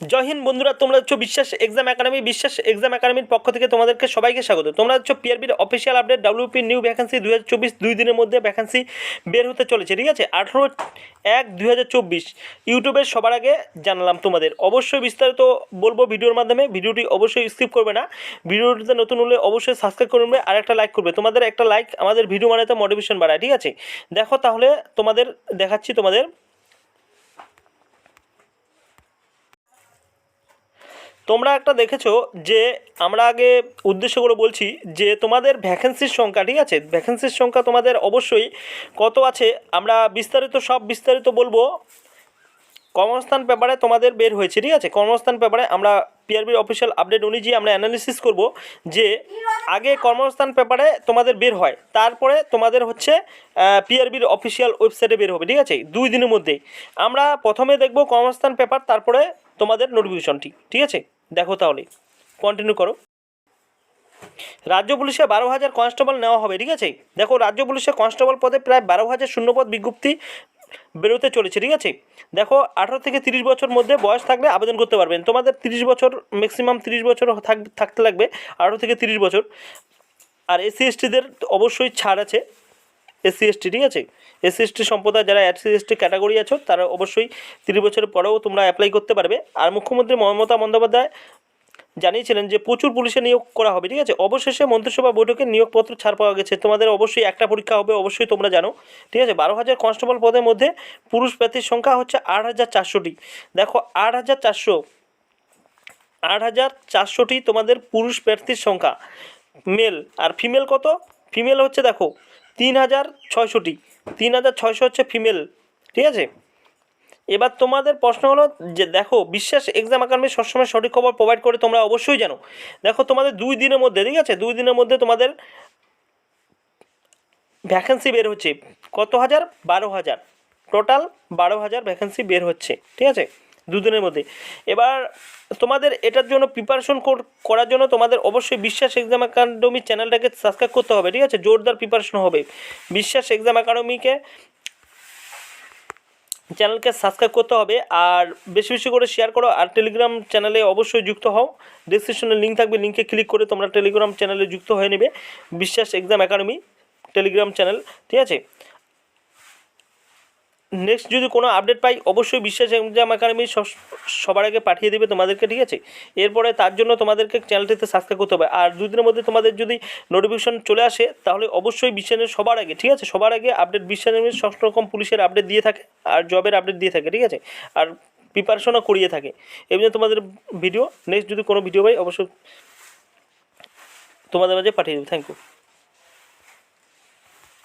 জয় হিন্দ বন্ধুরা, তোমরা হচ্ছে বিশ্বাস এক্সাম একাডেমি, বিশ্বাস এক্সাম একাডেমির পক্ষ থেকে তোমাদেরকে সবাইকে স্বাগত। তোমরা হচ্ছে পিআরবির official update W P new vacancy দু দুই দিনের মধ্যে ভ্যাকেন্সি বের হতে চলেছে, ঠিক আছে? আঠেরো এক দুই ইউটিউবের সবার আগে জানালাম তোমাদের। অবশ্যই বিস্তারিত বলব ভিডিওর মাধ্যমে, ভিডিওটি অবশ্যই স্কিপ করবে না। ভিডিওটিতে নতুন হলে অবশ্যই সাবস্ক্রাইব করবে আর একটা লাইক করবে। তোমাদের একটা লাইক আমাদের ভিডিও বানাতে মোটিভেশন বাড়ায়, ঠিক আছে? দেখো তাহলে তোমাদের দেখাচ্ছি তোমাদের তোমরা একটা দেখেছ যে আমরা আগে উদ্দেশ্য করে বলছি যে তোমাদের ভ্যাকেন্সির সংখ্যা, ঠিক আছে? ভ্যাকেন্সির সংখ্যা তোমাদের অবশ্যই কত আছে? আমরা বিস্তারিত, সব বিস্তারিত বলব। কর্মস্থান পেপারে তোমাদের বের হয়েছে, ঠিক আছে? কর্মস্থান পেপারে আমরা পিআরবির অফিসিয়াল আপডেট অনুযায়ী আমরা অ্যানালিসিস করব যে আগে কর্মস্থান পেপারে তোমাদের বের হয়, তারপরে তোমাদের হচ্ছে পিআরবির অফিসিয়াল ওয়েবসাইটে বের হবে, ঠিক আছে? দুই দিনের মধ্যেই। আমরা প্রথমে দেখব কর্মস্থান পেপার, তারপরে তোমাদের নোটিফিকেশনটি ঠিক আছে? দেখো তাহলে কন্টিনিউ করো। রাজ্য পুলিশে বারো হাজার কনস্টেবল নেওয়া হবে, ঠিক আছে? দেখো, রাজ্য পুলিশে কনস্টেবল পদে প্রায় বারো হাজার শূন্যপদ বিজ্ঞপ্তি বেরোতে চলেছে, ঠিক আছে? দেখো, আঠারো থেকে তিরিশ বছর মধ্যে বয়স থাকলে আবেদন করতে পারবেন। তোমাদের তিরিশ বছর ম্যাক্সিমাম তিরিশ বছর থাক, থাকতে লাগবে, আঠারো থেকে তিরিশ বছর। আর এসসি এসটিদের অবশ্যই ছাড় আছে। এসসি এসটি ঠিক আছে? এসসি এসটি সম্প্রদায় যারা এসসি এসটি ক্যাটাগরি আছো, তারা অবশ্যই তিরিশ বছরের পরেও তোমরা অ্যাপ্লাই করতে পারবে। আর মুখ্যমন্ত্রী মমতা বন্দ্যোপাধ্যায় জানিয়েছিলেন যে, প্রচুর পুলিশে নিয়োগ করা হবে, ঠিক আছে? অবশেষে মন্ত্রিসভা বৈঠকে নিয়োগপত্র ছাড় পাওয়া গেছে। তোমাদের অবশ্যই একটা পরীক্ষা হবে, অবশ্যই তোমরা জানো, ঠিক আছে? বারো হাজার কনস্টেবল পদের মধ্যে পুরুষ প্রার্থীর সংখ্যা হচ্ছে আট হাজার চারশোটি। দেখো, আট হাজার চারশো, আট হাজার চারশোটি তোমাদের পুরুষ প্রার্থীর সংখ্যা মেল আর ফিমেল কত? ফিমেল হচ্ছে, দেখো তিন হাজার ছয়শোটি। তিন হাজার ছয়শো হচ্ছে ফিমেল ঠিক আছে? এবার তোমাদের প্রশ্ন হলো যে, দেখো, বিশ্বাস এক্সাম একাডেমি সবসময় সঠিক খবর প্রোভাইড করে, তোমরা অবশ্যই জানো। দেখো, তোমাদের দুই দিনের মধ্যে, ঠিক আছে? দুই দিনের মধ্যে তোমাদের ভ্যাকেন্সি বের হচ্ছে। কত হাজার? বারো হাজার। টোটাল বারো হাজার ভ্যাকেন্সি বের হচ্ছে, ঠিক আছে? দুদিনের মধ্যে। এবার তোমাদের এটার জন্য প্রিপারেশন করার জন্য তোমাদের অবশ্যই বিশ্বাস এক্সাম একাডেমি চ্যানেলটাকে সাবস্ক্রাইব করতে হবে, ঠিক আছে? জোরদার প্রিপারেশন হবে। বিশ্বাস এক্সাম একাডেমিকে চ্যানেলকে সাবস্ক্রাইব করতে হবে আর বেশি বেশি করে শেয়ার করো আর টেলিগ্রাম চ্যানেলে অবশ্যই যুক্ত হও। ডিসক্রিপশনে লিঙ্ক থাকবে লিঙ্কে ক্লিক করে তোমরা টেলিগ্রাম চ্যানেলে যুক্ত হয়ে নেবে। বিশ্বাস এক্সাম একাডেমি টেলিগ্রাম চ্যানেল ঠিক আছে? নেক্সট যদি কোনো আপডেট পাই, অবশ্যই বিশ্বাস এক্সাম একাডেমি সবার আগে পাঠিয়ে দেবে তোমাদেরকে, ঠিক আছে? এরপরে তার জন্য তোমাদেরকে চ্যানেলটিতে সাবস্ক্রাইব করতে হবে। আর দুদিনের মধ্যে তোমাদের যদি নোটিফিকেশন চলে আসে, তাহলে অবশ্যই বিশ্বাসের সবার আগে, ঠিক আছে? সবার আগে আপডেট বিশ্বাসের সব রকম পুলিশের আপডেট দিয়ে থাকে, আর জবের আপডেট দিয়ে থাকে, ঠিক আছে? আর প্রিপারেশনও করিয়ে থাকে। এই জন্য তোমাদের ভিডিও নেক্সট যদি কোনো ভিডিও পাই, অবশ্যই তোমাদের মাঝে পাঠিয়ে দেবো। Thank you